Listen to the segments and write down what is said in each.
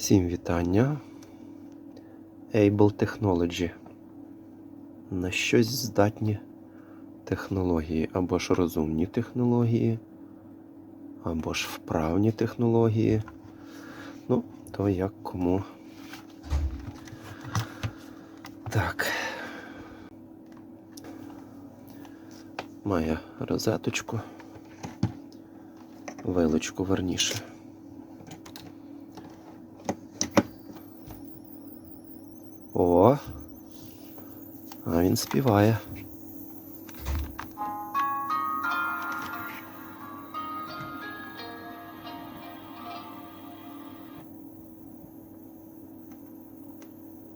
Всім вітання. Able Technology. На щось здатні технології, або ж розумні технології, або ж вправні технології. Ну, то як кому. Так. Має розеточку. Вилочку верніше. О, а він співає.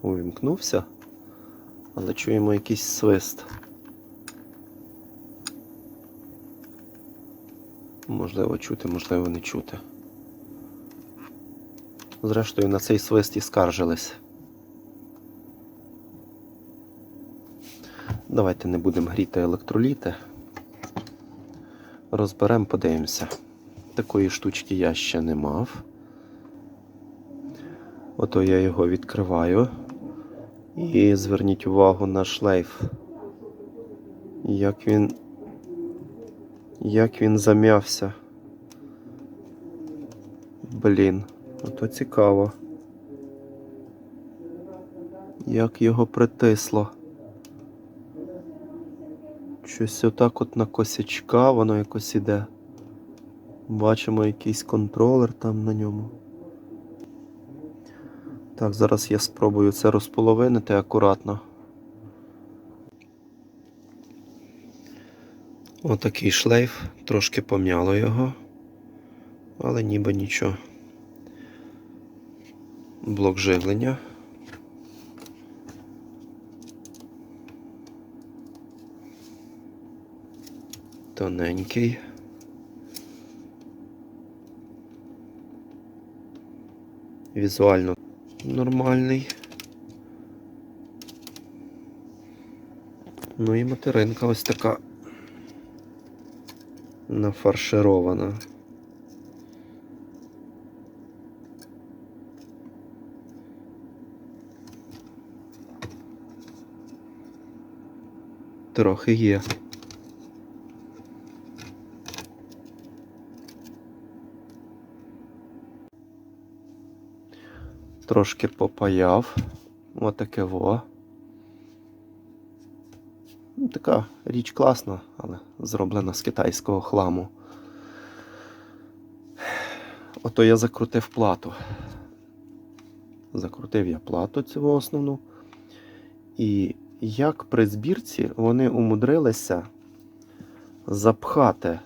Увімкнувся, але чуємо якийсь свист. Можливо чути, можливо не чути. Зрештою, на цей свист і скаржились. Давайте не будемо гріти електроліти. Розберемо, подивимося. Такої штучки я ще не мав. Ото я його відкриваю. І зверніть увагу на шлейф. Як він. Як він зам'явся. Блін, ото цікаво. Як його притисло. Щось отак от на косячка воно якось іде. Бачимо якийсь контролер там на ньому. Так, зараз я спробую це розполовинити акуратно. Отакий шлейф, трошки пом'яло його, але ніби нічого. Блок живлення. Тоненький. Візуально нормальний. Ну і материнка ось така нафарширована. Трохи є. Трошки попаяв. Отаке во. Ну, Така річ класна, але зроблена з китайського хламу. Ото я закрутив плату. Закрутив я плату цю основну. І як при збірці вони умудрилися запхати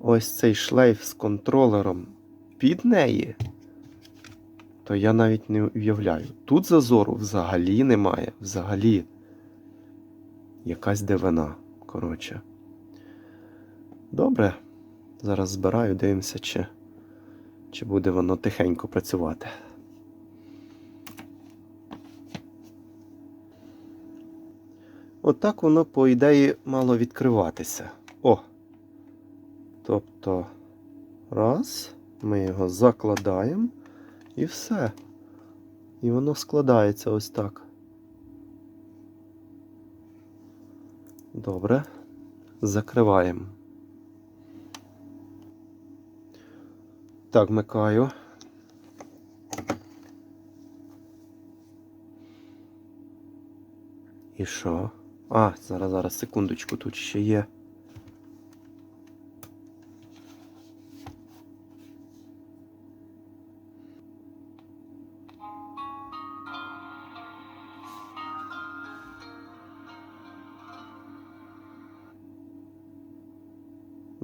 ось цей шлейф з контролером під неї, то я навіть не уявляю. Тут зазору взагалі немає. Взагалі. Якась дивина. Коротше. Добре. Зараз збираю, дивимося, чи, чи буде воно тихенько працювати. Отак воно, по ідеї, мало відкриватися. О! Тобто, раз, ми його закладаємо і все. І воно складається ось так. Добре. Закриваємо. Так, вмикаю. І що? А, зараз, зараз, секундочку, тут ще є.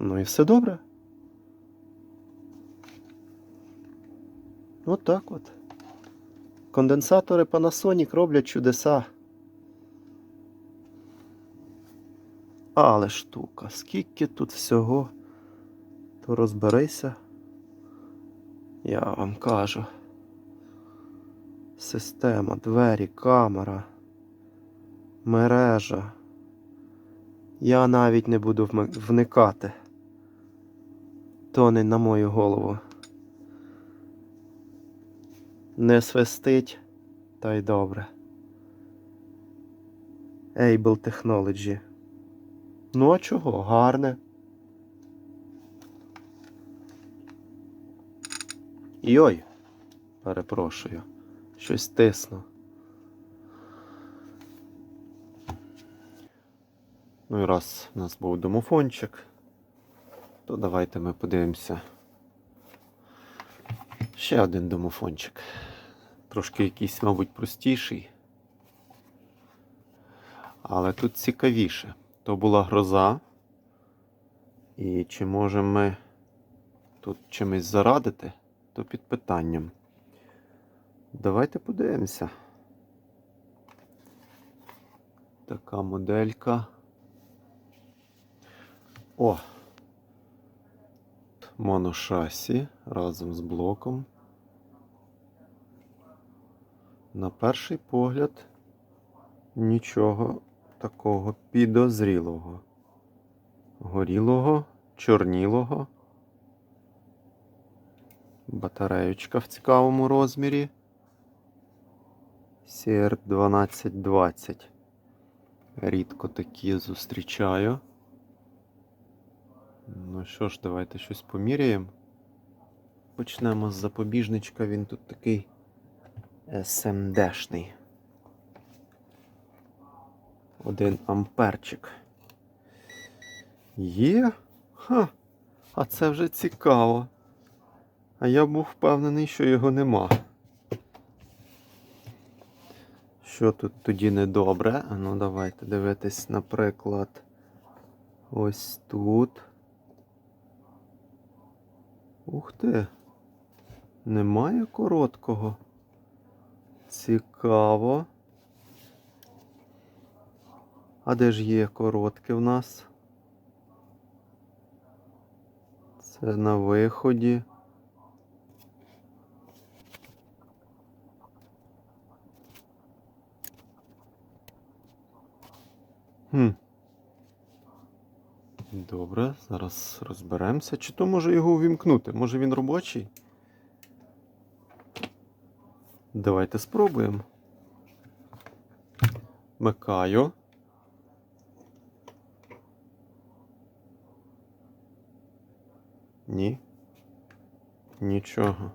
Ну і все добре. От так от. Конденсатори Panasonic роблять чудеса. Але штука, скільки тут всього, то розберися, я вам кажу. Система, двері, камера, мережа. Я навіть не буду вникати. То не на мою голову. Не свистить, та й добре. Able Technology. Ну, а чого? Гарне. Йой, перепрошую. Щось тисну. Ну і раз у нас був домофончик, то давайте ми подивимося. Ще один домофончик. Трошки якийсь, мабуть, простіший. Але тут цікавіше. То була гроза. І чи можемо ми тут чимось зарадити, то під питанням. Давайте подивимося. Така моделька. О! Моношасі разом з блоком. На перший погляд нічого такого підозрілого. Горілого, чорнілого. Батареючка в цікавому розмірі. CR 1220. Рідко такі зустрічаю. Ну що ж, давайте щось поміряємо. Почнемо з запобіжничка, він тут такий СМДшний. Один амперчик. Є? Ха! А це вже цікаво. А я був впевнений, що його нема. Що тут тоді недобре? Ну давайте дивитись, наприклад, ось тут. Ух ти. Немає короткого. Цікаво. А де ж є коротке в нас? Це на виході. Хм. Добре, зараз розберемося. Чи то може його увімкнути? Може він робочий? Давайте спробуємо. Вмикаю. Ні. Нічого.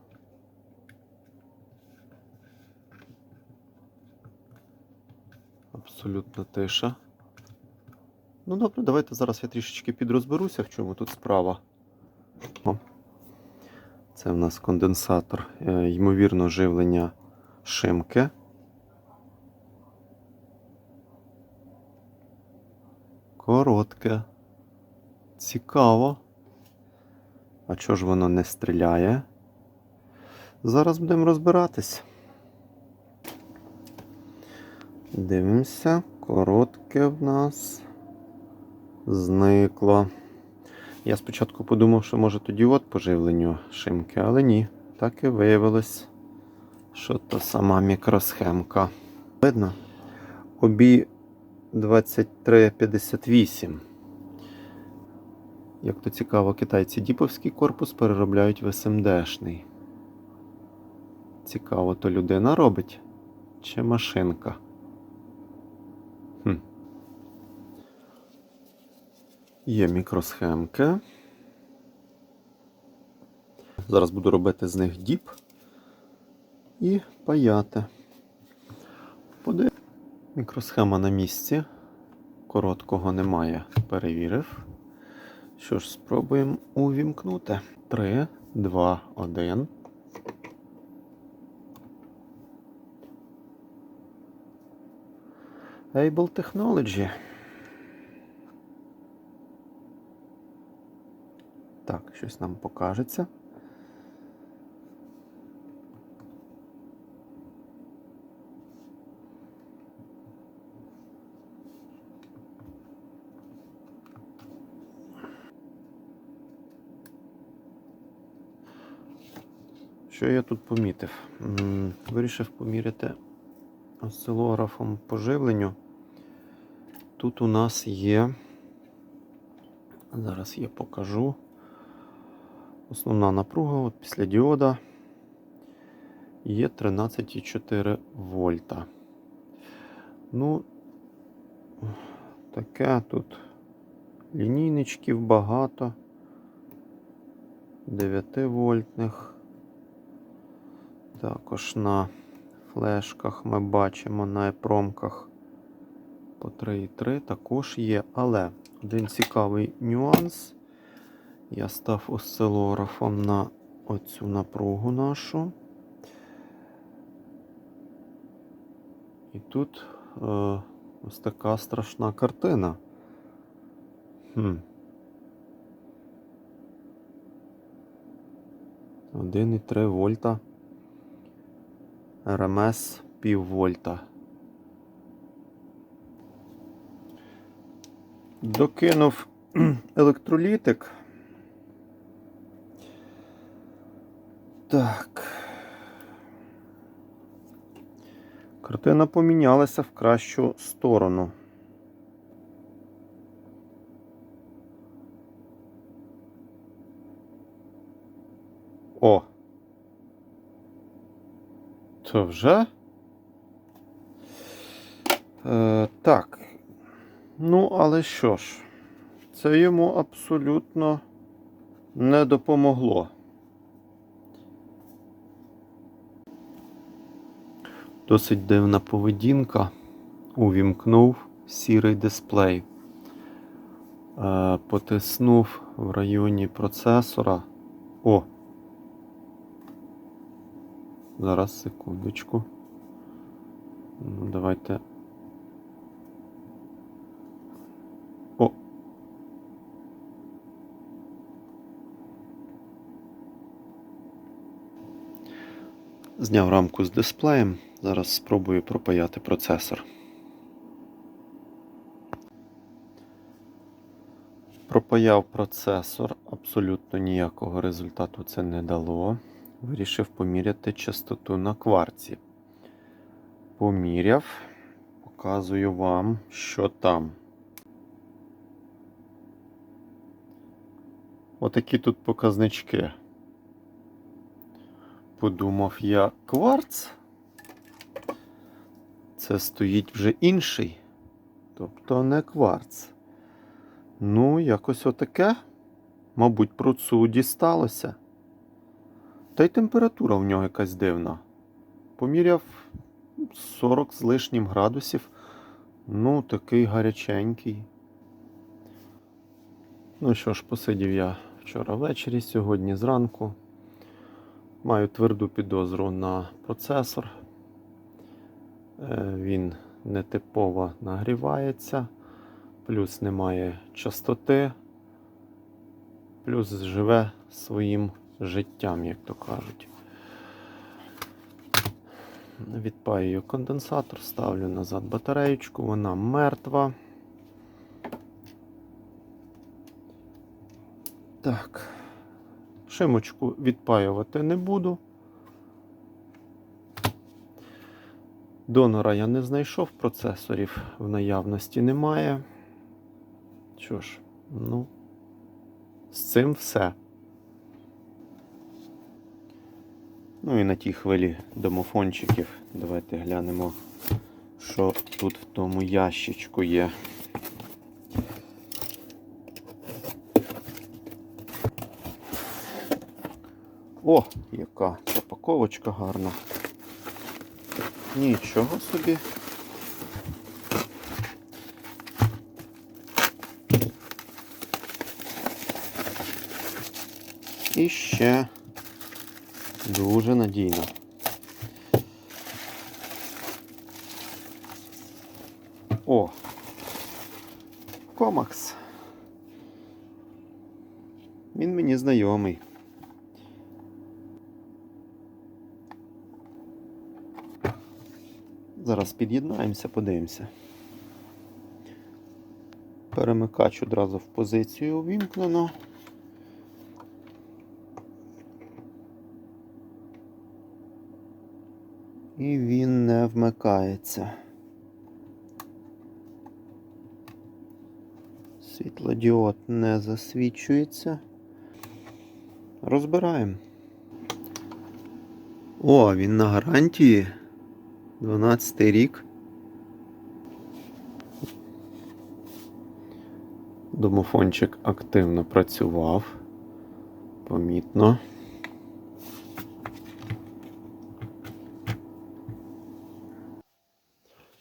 Абсолютно тиша. Ну добре, давайте зараз я трішечки підрозберуся, в чому тут справа. О. Це в нас конденсатор, е, ймовірно, живлення шимки. Коротке. Цікаво. А чого ж воно не стріляє? Зараз будемо розбиратись. Дивимося, коротке в нас зникло. Я спочатку подумав, що може тоді от по живленню шимки, але ні. Так і виявилось, що то сама мікросхемка. Видно? Обі 2358. Як то цікаво, китайці діповський корпус переробляють в СМДшний. Цікаво, то людина робить чи машинка? Є мікросхемки. Зараз буду робити з них діп і паяти. Подив... Мікросхема на місці. Короткого немає. Перевірив. Що ж, спробуємо увімкнути. 3, 2, 1. Able Technology. Так, щось нам покажеться. Що я тут помітив? Вирішив поміряти осцилографом по живленню. Тут у нас є, зараз я покажу. Основна напруга от після діода є 13,4 вольта. Ну, таке тут лінійничків багато. 9 вольтних. Також на флешках ми бачимо на епромках по 3,3 також є. Але один цікавий нюанс. Я став осцилографом на оцю напругу нашу. І тут е, ось така страшна картина. Хм. 1,3 вольта. РМС пів вольта. Докинув електролітик. Так. Картина помінялася в кращу сторону. О. То вже? Е, так. Ну, але що ж, це йому абсолютно не допомогло. Досить дивна поведінка. Увімкнув сірий дисплей. Е, потиснув в районі процесора. О! Зараз секундочку. Ну, давайте. О! Зняв рамку з дисплеєм. Зараз спробую пропаяти процесор. Пропаяв процесор, абсолютно ніякого результату це не дало. Вирішив поміряти частоту на кварці. Поміряв, показую вам, що там. Отакі тут показнички. Подумав я кварц. Це стоїть вже інший, тобто не кварц. Ну, якось отаке, мабуть, про цу дісталося. Та й температура в нього якась дивна. Поміряв 40 з лишнім градусів. Ну, такий гаряченький. Ну що ж, посидів я вчора ввечері, сьогодні зранку. Маю тверду підозру на процесор. Е, Він нетипово нагрівається, плюс немає частоти, плюс живе своїм життям, як то кажуть. Відпаюю конденсатор, ставлю назад батареєчку, вона мертва. Так, шимочку відпаювати не буду. Донора я не знайшов, процесорів в наявності немає. Що ж, ну, з цим все. Ну і на тій хвилі домофончиків давайте глянемо, що тут в тому ящичку є. О, яка запаковочка гарна. Нічого собі. І ще дуже надійно. О! Комакс. Він мені знайомий. Зараз під'єднаємося, подивимося. Перемикач одразу в позицію увімкнено. І він не вмикається. Світлодіод не засвічується. Розбираємо. О, він на гарантії. 12 рік. Домофончик активно працював. Помітно.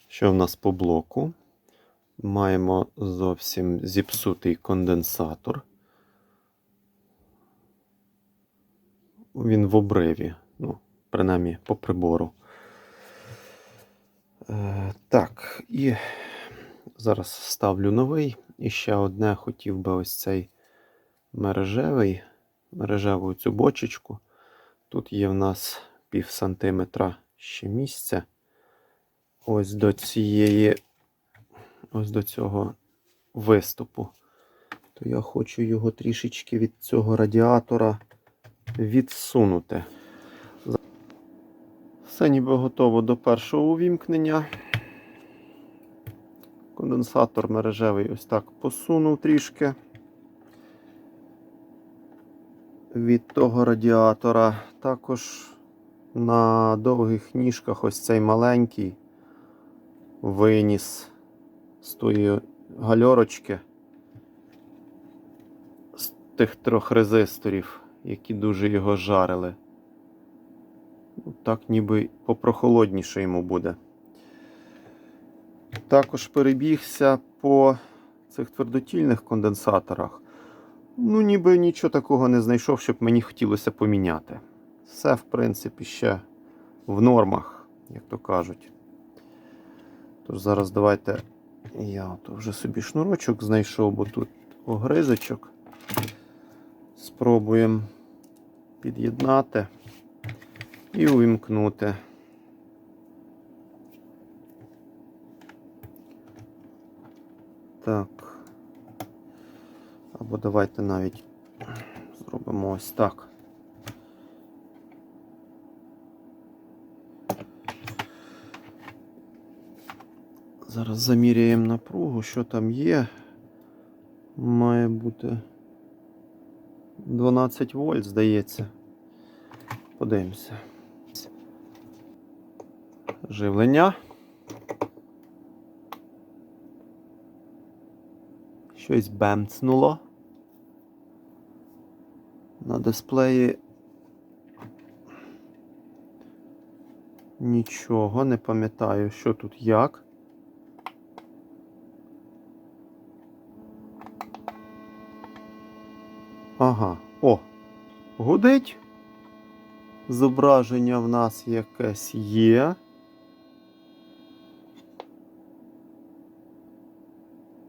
Що в нас по блоку? Маємо зовсім зіпсутий конденсатор. Він в обриві, ну, принаймні по прибору. Е, так, і зараз ставлю новий. І ще одне хотів би ось цей мережевий, мережеву цю бочечку. Тут є в нас пів сантиметра ще місця. Ось до цієї, ось до цього виступу. То я хочу його трішечки від цього радіатора відсунути. Все ніби готово до першого увімкнення. Конденсатор мережевий ось так посунув трішки від того радіатора. Також на довгих ніжках ось цей маленький виніс з тої гальорочки з тих трьох резисторів, які дуже його жарили. Так ніби попрохолодніше йому буде. Також перебігся по цих твердотільних конденсаторах. Ну, ніби нічого такого не знайшов, щоб мені хотілося поміняти. Все, в принципі, ще в нормах, як то кажуть. Тож зараз давайте я от вже собі шнурочок знайшов, бо тут огризочок. Спробуємо під'єднати і увімкнути. Так. Або давайте навіть зробимо ось так. Зараз заміряємо напругу, що там є. Має бути 12 вольт, здається. Подивимося. Живлення. Щось бемцнуло. На дисплеї нічого, не пам'ятаю, що тут як. Ага, о, гудить. Зображення в нас якесь є.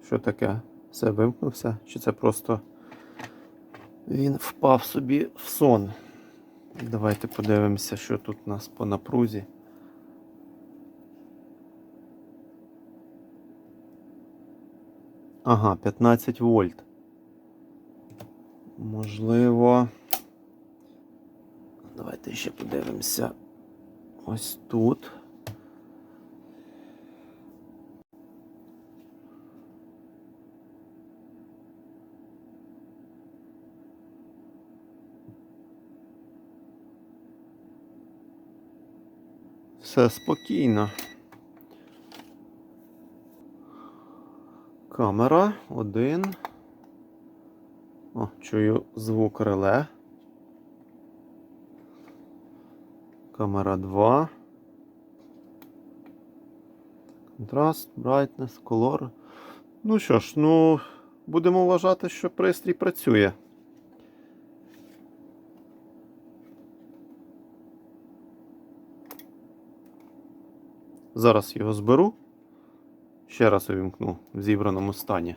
Що таке? Все вимкнувся? Чи це просто він впав собі в сон? Давайте подивимося, що тут у нас по напрузі. Ага, 15 вольт. Можливо. Давайте ще подивимося ось тут. Все спокійно. Камера один. О, чую звук реле. Камера 2. Контраст, brightness, color. Ну що ж, ну, будемо вважати, що пристрій працює. Зараз його зберу. Ще раз увімкну в зібраному стані.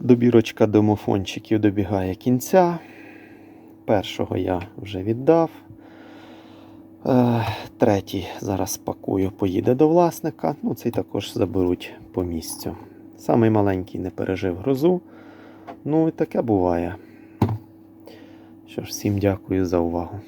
Добірочка домофончиків добігає кінця. Першого я вже віддав. Е, Третій зараз пакую, поїде до власника. Ну, цей також заберуть по місцю. Самий маленький не пережив грозу. Ну і таке буває. Що ж, всім дякую за увагу.